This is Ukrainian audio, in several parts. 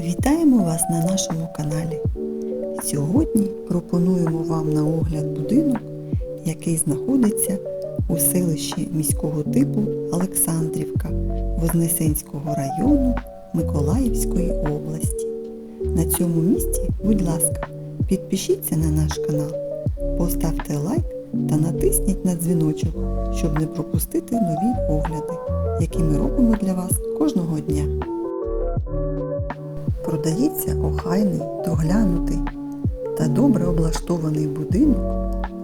Вітаємо вас на нашому каналі. Сьогодні пропонуємо вам на огляд будинок, який знаходиться у селищі міського типу Олександрівка Вознесенського району Миколаївської області. На цьому місці, будь ласка, підпишіться на наш канал, поставте лайк та натисніть на дзвіночок, щоб не пропустити нові огляди, які ми робимо для вас кожного дня. Продається охайний, доглянутий та добре облаштований будинок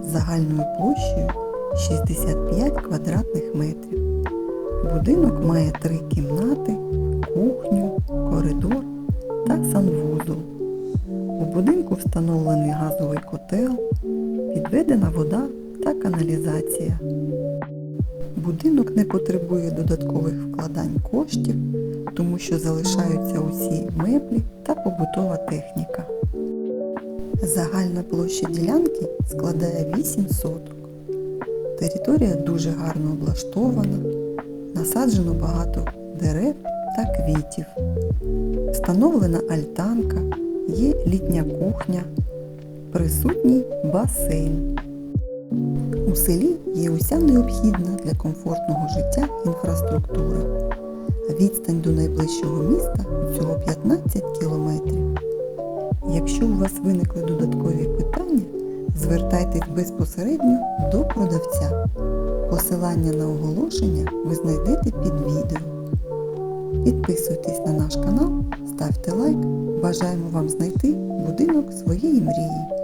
з загальною площею 65 квадратних метрів. Будинок має три кімнати, кухню, коридор та санвузол. У будинку встановлений газовий котел, підведена вода та каналізація. Будинок не потребує додаткових вкладань коштів, тому що залишаються усі меблі та побутова техніка. Загальна площа ділянки складає 8 соток. Територія дуже гарно облаштована, насаджено багато дерев та квітів. Встановлена альтанка, є літня кухня, присутній басейн. У селі є уся необхідна для комфортного життя інфраструктура. Відстань до найближчого міста всього 15 кілометрів. Якщо у вас виникли додаткові питання, звертайтесь безпосередньо до продавця. Посилання на оголошення ви знайдете під відео. Підписуйтесь на наш канал, ставте лайк. Бажаємо вам знайти будинок своєї мрії.